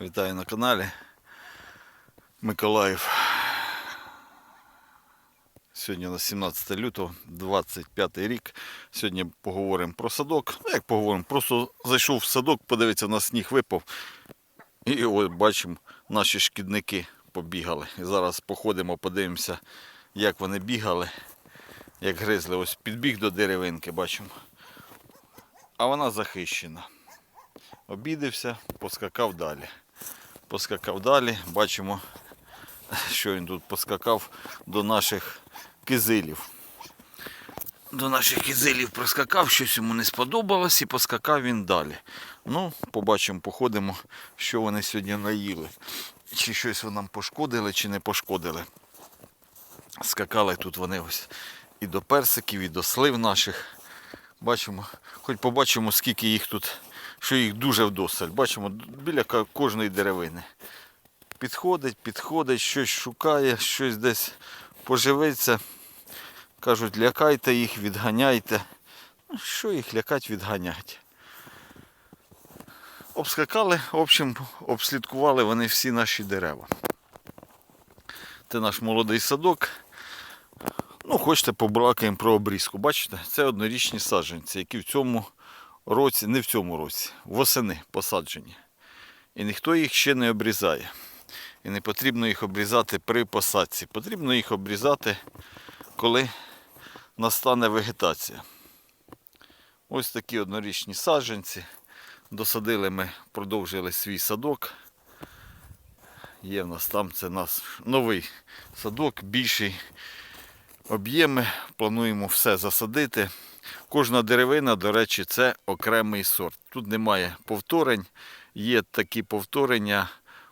Вітаю на каналі Миколаїв. Сьогодні на 17 лютого, 25 рік. Сьогодні поговоримо про садок. Ну, як поговоримо, просто зайшов в садок, подивитися, на сніг випав. І ось бачимо, наші шкідники побігали. І зараз походимо, подивимося, як вони бігали, як гризли. Ось підбіг до деревинки, бачимо. А вона захищена. Обідався, поскакав далі. Поскакав далі, бачимо, що він тут поскакав до наших кизилів. До наших кизилів проскакав, щось йому не сподобалось і поскакав він далі. Ну, побачимо, походимо, що вони сьогодні наїли. Чи щось нам пошкодили, чи не пошкодили. Скакали тут вони ось і до персиків, і до слив наших. Бачимо, хоч побачимо, скільки їх тут, що їх дуже вдосталь. Бачимо біля кожної деревини. Підходить, підходить, щось шукає, щось десь поживиться. Кажуть, лякайте їх, відганяйте. Ну, Що їх лякать, відганять. Обскакали, в общем, обслідкували вони всі наші дерева. Це наш молодий садок. Ну, хочете побалакаємо про обрізку. Бачите, це однорічні саджанці, які в цьому році, не в цьому році, восени посаджені. І ніхто їх ще не обрізає. І не потрібно їх обрізати при посадці. Потрібно їх обрізати, коли настане вегетація. Ось такі однорічні саджанці. Досадили ми, продовжили свій садок. Є в нас там це наш новий садок, більший об'єми. Плануємо все засадити. Кожна деревина, до речі, це окремий сорт. Тут немає повторень. Є такі повторення,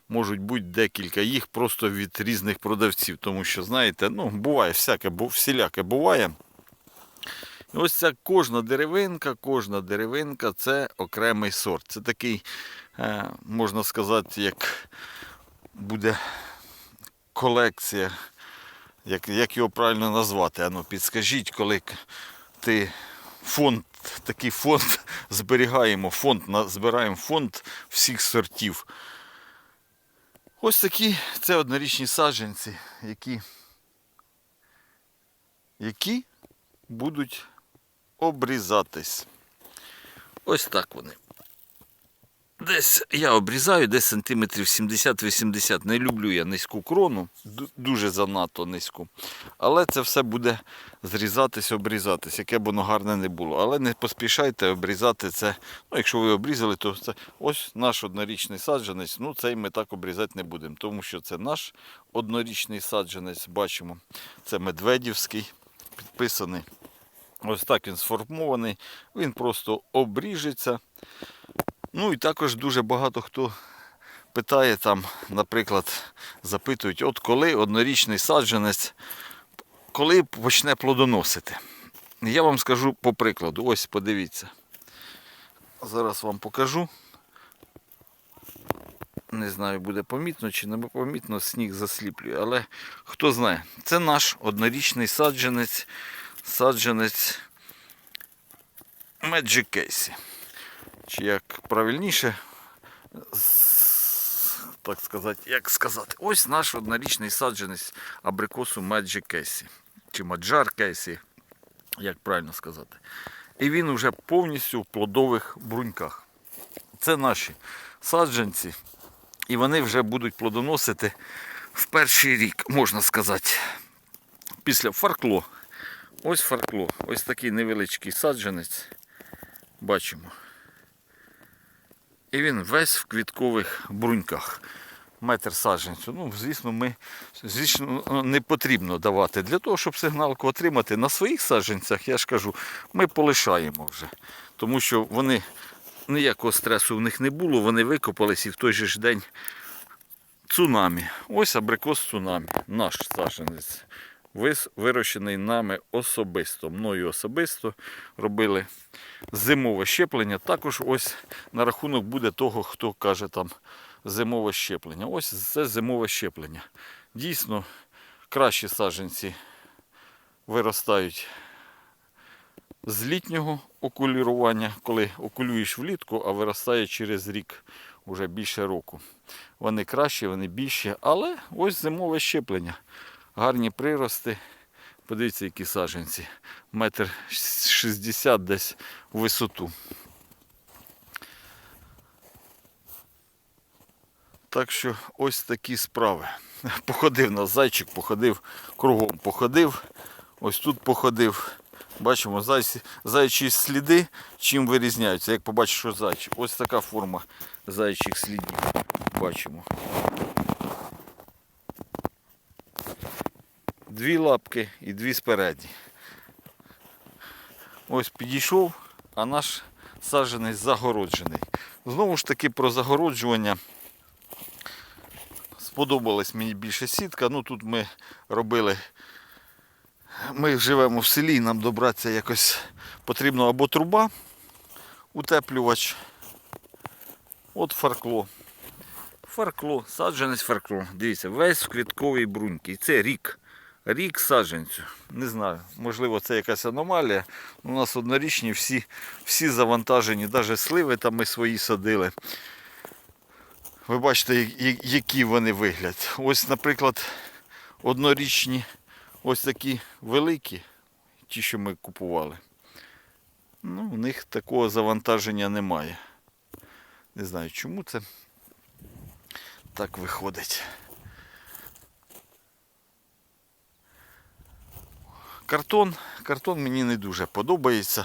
можуть бути декілька їх просто від різних продавців. Тому що, знаєте, ну, буває всяке, всіляке буває. І ось ця кожна деревинка, кожна деревинка це окремий сорт. Це такий, е, можна сказати, як буде колекція як, як його правильно назвати? Ану, підскажіть, коли к- ти фонд, такий фонд зберігаємо, фонд, збираємо фонд всіх сортів. Ось такі це однорічні саджанці, які, які будуть обрізатись. Ось так вони. Десь я обрізаю, десь сантиметрів 70-80. Не люблю я низьку крону, дуже занадто низьку. Але це все буде зрізатись, обрізатись, яке б воно гарне не було. Але не поспішайте обрізати це. Ну, якщо ви обрізали, то це ось наш однорічний саджанець. Ну, цей ми так обрізати не будемо, тому що це наш однорічний саджанець. Бачимо, це медведівський, підписаний. Ось так він сформований. Він просто обріжеться. Ну і також дуже багато хто питає там, наприклад, запитують, от коли однорічний саджанець, коли почне плодоносити. Я вам скажу по прикладу, ось подивіться. Зараз вам покажу. Не знаю, буде помітно чи не помітно, сніг засліплює, але хто знає, це наш однорічний саджанець, саджанець Magic Casey чи як правильніше, так сказати, як сказати, ось наш однорічний саджанець абрикосу Magic Casey, чи Маджар Casey, як правильно сказати. І він вже повністю в плодових бруньках. Це наші саджанці, і вони вже будуть плодоносити в перший рік, можна сказати, після фаркло. Ось фаркло, ось такий невеличкий саджанець. Бачимо. І він весь в квіткових бруньках. Метр саджанцю. Ну, звісно, ми звісно, не потрібно давати. Для того, щоб сигналку отримати на своїх саджанцях, я ж кажу, ми полишаємо вже. Тому що вони ніякого стресу в них не було, вони викопались і в той же ж день цунамі. Ось абрикос цунамі, наш саджанець. Вирощений нами особисто, мною особисто робили зимове щеплення. Також ось на рахунок буде того, хто каже там зимове щеплення. Ось це зимове щеплення. Дійсно, кращі саджанці виростають з літнього окулірування, коли окулюєш влітку, а виростає через рік вже більше року. Вони кращі, вони більші, але ось зимове щеплення. Гарні прирости. Подивіться, які саджанці. Метр шістдесят десь у висоту. Так що ось такі справи. Походив на зайчик, походив, кругом походив. Ось тут походив. Бачимо зайчі сліди, чим вирізняються. Як побачиш, що зайчик. Ось така форма зайчих слідів. Бачимо. Дві лапки і дві спереді. Ось підійшов, а наш саджанець загороджений. Знову ж таки про загороджування. Сподобалась мені більше сітка. Ну тут ми робили. Ми живемо в селі, нам добратися якось потрібно або труба, утеплювач. От фаркло. Фаркло, саджанець фаркло. Дивіться, весь в квітковій бруньки. І це рік. Рік саджанцю. Не знаю, можливо, це якась аномалія. У нас однорічні всі, всі завантажені, навіть сливи там ми свої садили. Ви бачите, які вони вигляд. Ось, наприклад, однорічні, ось такі великі, ті, що ми купували. Ну, у них такого завантаження немає. Не знаю, чому це так виходить. Картон, картон мені не дуже подобається.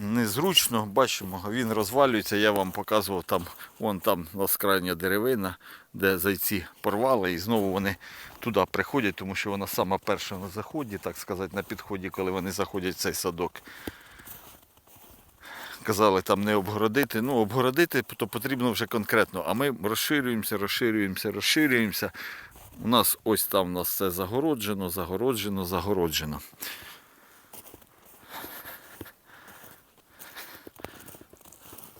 Незручно, бачимо, він розвалюється. Я вам показував там, вон там у деревина, де зайці порвали, і знову вони туди приходять, тому що вона сама перша на заході, так сказати, на підході, коли вони заходять в цей садок. Казали там не обгородити. Ну, обгородити то потрібно вже конкретно. А ми розширюємося, розширюємося, розширюємося. У нас ось там у нас все загороджено, загороджено, загороджено.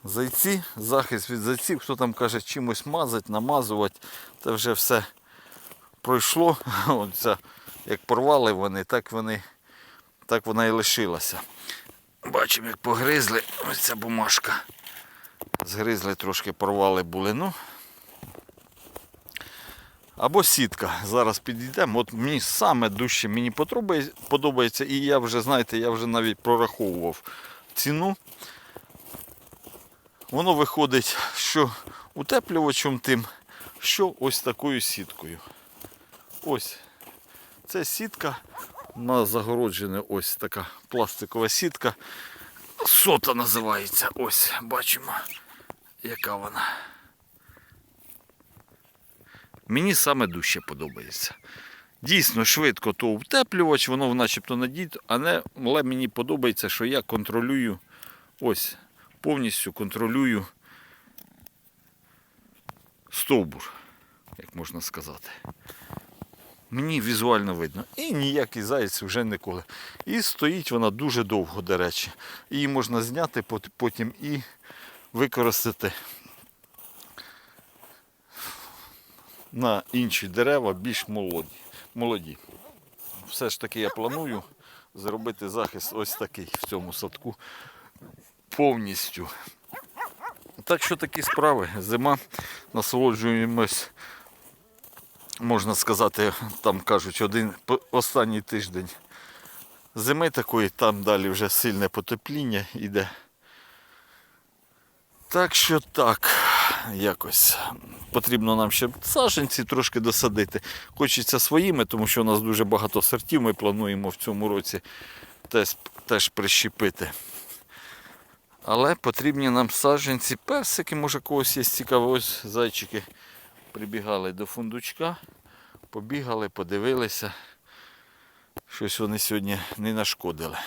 Зайці, захист від зайців, хто там каже чимось мазати, намазувати, це вже все пройшло. Оця, як порвали вони, так вони, так вона і лишилася. Бачимо, як погризли ось ця бумажка. Згризли трошки порвали були. Або сітка. Зараз підійдемо. От мені саме дужче мені подобається, і я вже, знаєте, я вже навіть прораховував ціну. Воно виходить, що утеплювачем тим, що ось такою сіткою. Ось. Це сітка. У нас загороджена ось така пластикова сітка. Сота називається. Ось, бачимо, яка вона. Мені саме дужче подобається. Дійсно швидко то утеплювач, воно начебто надійно, але але мені подобається, що я контролюю ось повністю контролюю стовбур, як можна сказати. Мені візуально видно. І ніякий заяць вже ніколи. І стоїть вона дуже довго, до речі. Її можна зняти потім і використати на інші дерева більш молоді. молоді. Все ж таки я планую зробити захист ось такий в цьому садку повністю. Так що такі справи. Зима насолоджуємось, можна сказати, там кажуть, один останній тиждень зими такої, там далі вже сильне потепління йде. Так що так, якось. Потрібно нам ще саженці трошки досадити. Хочеться своїми, тому що у нас дуже багато сортів. Ми плануємо в цьому році теж, теж прищепити. Але потрібні нам саджанці, персики, може когось є цікаво. Ось зайчики прибігали до фундучка, побігали, подивилися. Щось вони сьогодні не нашкодили.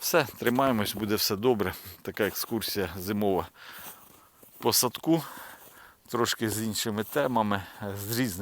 Все, тримаємось, буде все добре. Така екскурсія зимова по садку. Трошки з іншими темами, з різними.